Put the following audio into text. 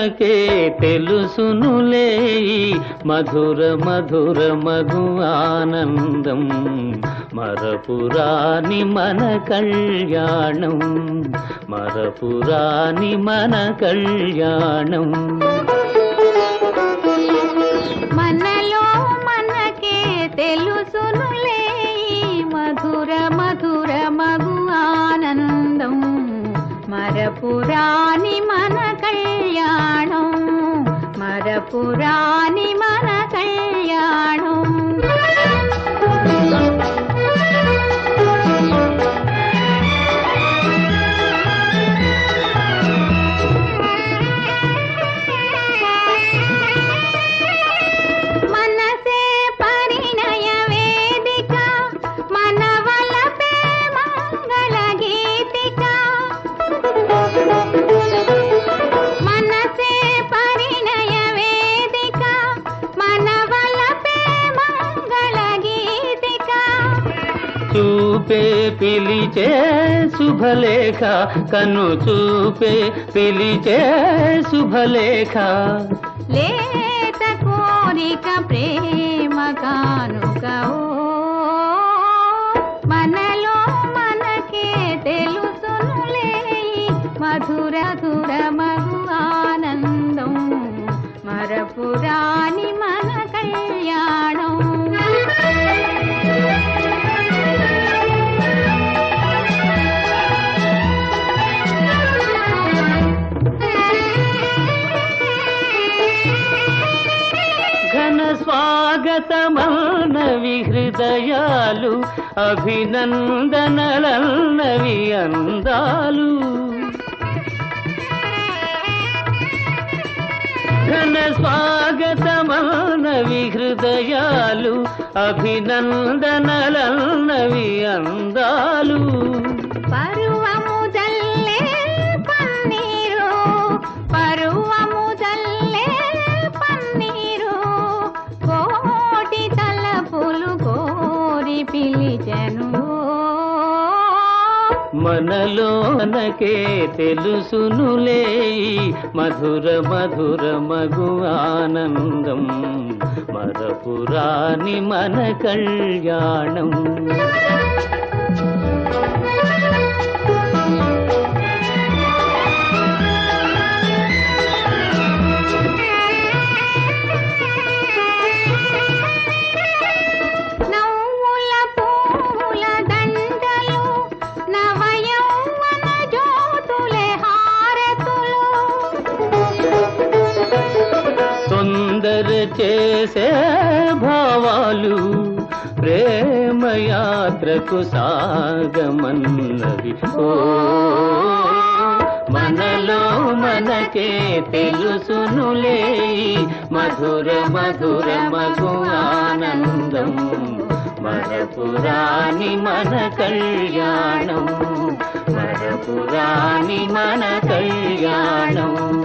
మనకే తెలుసునులే మధుర మధుర మధు ఆనందం. మరపురాని మన కళ్యాణం మరపురాని మన కళ్యాణం. మనలో మనకే తెలుసునులే మధుర మధుర మగు ఆనందం. మరపుర మరపురాని చూపే పిలిచే శుభలేఖ కన్ను చూపే పిలిచే శుభలేఖ. లేత కోరిక ప్రేమ కానుక మనలో మనకే తెలుసునులే మధుర ధుర మగు ఆనందం. మరపురాణి మన కళ్యాణ స్వాగతమన్నవి హృదయాలు అభినందనలన్నవి అందాలు. ఘన స్వాగతమన్నవి హృదయాలు అభినందనలన్నవి అందాలు. మనలోనకే తెలుసునులే మధుర మధుర మగు ఆనందం. మరపురాని మన కళ్యాణం. చేసే భావాలు ప్రేమయాత్రకు సాగమన్నవి. ఓ మనలో మనకే తెలుసునులే మధుర మధుర మగు ఆనందం. మరపురాణి మన కళ్యాణం మరపురాణి మన కళ్యాణం.